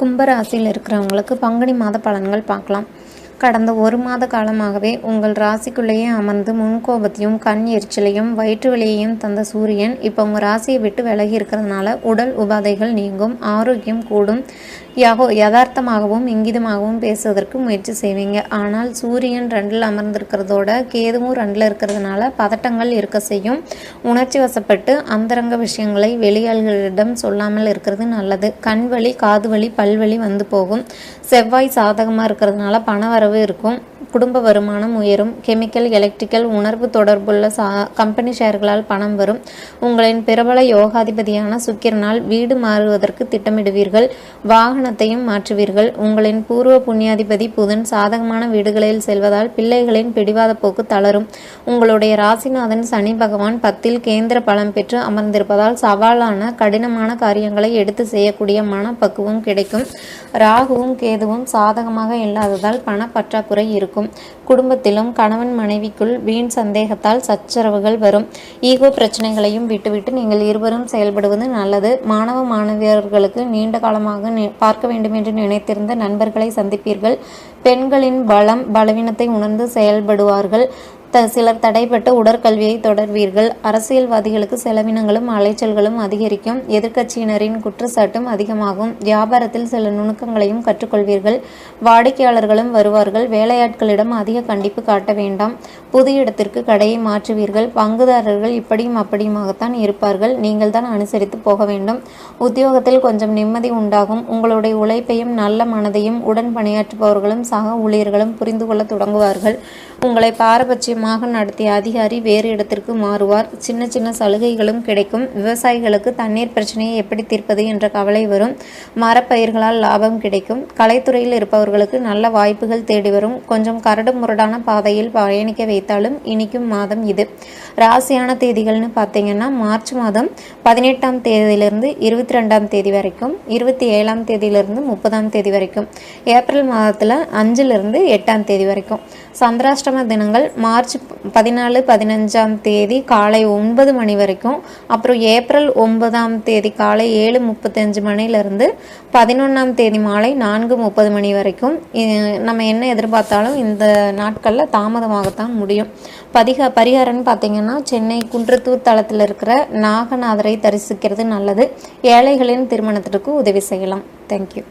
கும்பராசியில் இருக்கிறவங்களுக்கு பங்குனி மாத பலன்கள் பார்க்கலாம். கடந்த ஒரு மாத காலமாகவே உங்கள் ராசிக்குள்ளேயே அமர்ந்து முன்கோபத்தையும் கண் எரிச்சலையும் வயிற்று வலியையும் தந்த சூரியன் இப்போ உங்கள் ராசியை விட்டு விலகி இருக்கிறதுனால உடல் உபாதைகள் நீங்கும் ஆரோக்கியம் கூடும். யகோ யதார்த்தமாகவும் இங்கிதமாகவும் பேசுவதற்கு முயற்சி செய்வீங்க. ஆனால் சூரியன் ரெண்டில் அமர்ந்திருக்கிறதோட கேதுவும் ரெண்டில் இருக்கிறதுனால பதட்டங்கள் இருக்க செய்யும். உணர்ச்சி வசப்பட்டு அந்தரங்க விஷயங்களை வெளியாள்களிடம் சொல்லாமல் இருக்கிறது நல்லது. கண் வலி காது வலி பல்வலி வந்து போகும். செவ்வாய் சாதகமாக இருக்கிறதுனால பண வரவு இருக்கும். குடும்ப வருமானம் உயரும் கெமிக்கல் எலக்ட்ரிக்கல் உணர்வு தொடர்புள்ள சா கம்பெனி ஷேர்களால் பணம் வரும். உங்களின் பிரபல யோகாதிபதியான சுக்கிரனால் வீடு மாறுவதற்கு திட்டமிடுவீர்கள் வாகனத்தையும் மாற்றுவீர்கள். உங்களின் பூர்வ புண்ணியாதிபதி புதன் சாதகமான வீடுகளில் செல்வதால் பிள்ளைகளின் பிடிவாத போக்கு தளரும். உங்களுடைய ராசிநாதன் சனி பகவான் பத்தில் கேந்திர பலம் பெற்று அமர்ந்திருப்பதால் சவாலான கடினமான காரியங்களை எடுத்து செய்யக்கூடிய மனப்பக்குவம் கிடைக்கும். ராகுவும் கேதுவும் சாதகமாக இல்லாததால் பண பற்றாக்குறை இருக்கும் குடும்பத்திலும் கணவன் மனைவிக்குள் வீண் சந்தேகத்தால் சச்சரவுகள் வரும். ஈகோ பிரச்சனைகளையும் விட்டுவிட்டு நீங்கள் இருவரும் செயல்படுவது நல்லது. மாணவ மாணவியர்களுக்கு நீண்ட காலமாக பார்க்க வேண்டும் என்று நினைத்திருந்த நண்பர்களை சந்திப்பீர்கள். பெண்களின் பலம் பலவீனத்தை உணர்ந்து செயல்படுவார்கள். த சிலர் தடைபட்டு உடற்கல்வியை தொடர்வீர்கள். அரசியல்வாதிகளுக்கு செலவினங்களும் அலைச்சல்களும் அதிகரிக்கும். எதிர்க்கட்சியினரின் குற்றச்சாட்டும் அதிகமாகும். வியாபாரத்தில் சில நுணுக்கங்களையும் கற்றுக்கொள்வீர்கள். வாடிக்கையாளர்களும் வருவார்கள். வேலையாட்களிடம் அதிக கண்டிப்பு காட்ட வேண்டாம். புது இடத்திற்கு கடையை மாற்றுவீர்கள். பங்குதாரர்கள் இப்படியும் அப்படியுமாகத்தான் இருப்பார்கள். நீங்கள் தான் அனுசரித்து போக வேண்டும். உத்தியோகத்தில் கொஞ்சம் நிம்மதி உண்டாகும். உங்களுடைய உழைப்பையும் நல்ல மனதையும் உடன் பணியாற்றுபவர்களும் சக ஊழியர்களும் புரிந்து கொள்ள தொடங்குவார்கள். உங்களை பாரபட்சமாக நடத்திய அதிகாரி வேறு இடத்திற்கு மாறுவார். சின்ன சின்ன சலுகைகளும் கிடைக்கும். விவசாயிகளுக்கு தண்ணீர் பிரச்சனையை எப்படி தீர்ப்பது என்ற கவலை வரும். மரப்பயிர்களால் லாபம் கிடைக்கும். கலைத்துறையில் இருப்பவர்களுக்கு நல்ல வாய்ப்புகள் தேடி வரும். கொஞ்சம் கரடு முரடான பாதையில் பயணிக்க வைத்தாலும் இனிக்கும் மாதம் இது. ராசியான தேதிகள்னு பார்த்தீங்கன்னா மார்ச் மாதம் பதினெட்டாம் தேதியிலிருந்து இருபத்தி ரெண்டாம் தேதி வரைக்கும் இருபத்தி ஏழாம் தேதியிலிருந்து முப்பதாம் தேதி வரைக்கும் ஏப்ரல் மாதத்தில் அஞ்சுலேருந்து எட்டாம் தேதி வரைக்கும். சந்திராஷ்டம தினங்கள் மார்ச் மார்ச் பதினாலு பதினஞ்சாம் தேதி காலை ஒன்பது மணி வரைக்கும் அப்புறம் ஏப்ரல் ஒன்பதாம் தேதி காலை ஏழு முப்பத்தஞ்சு மணிலேருந்து பதினொன்றாம் தேதி மாலை நான்கு முப்பது மணி வரைக்கும். நம்ம என்ன எதிர்பார்த்தாலும் இந்த நாட்களில் தாமதமாகத்தான் முடியும். பதிக பரிகாரம்னு பார்த்தீங்கன்னா சென்னை குன்றத்தூர் தளத்தில் இருக்கிற நாகநாதரை தரிசிக்கிறது நல்லது. ஏழைகளின் திருமணத்திற்கு உதவி செய்யலாம். தேங்க்யூ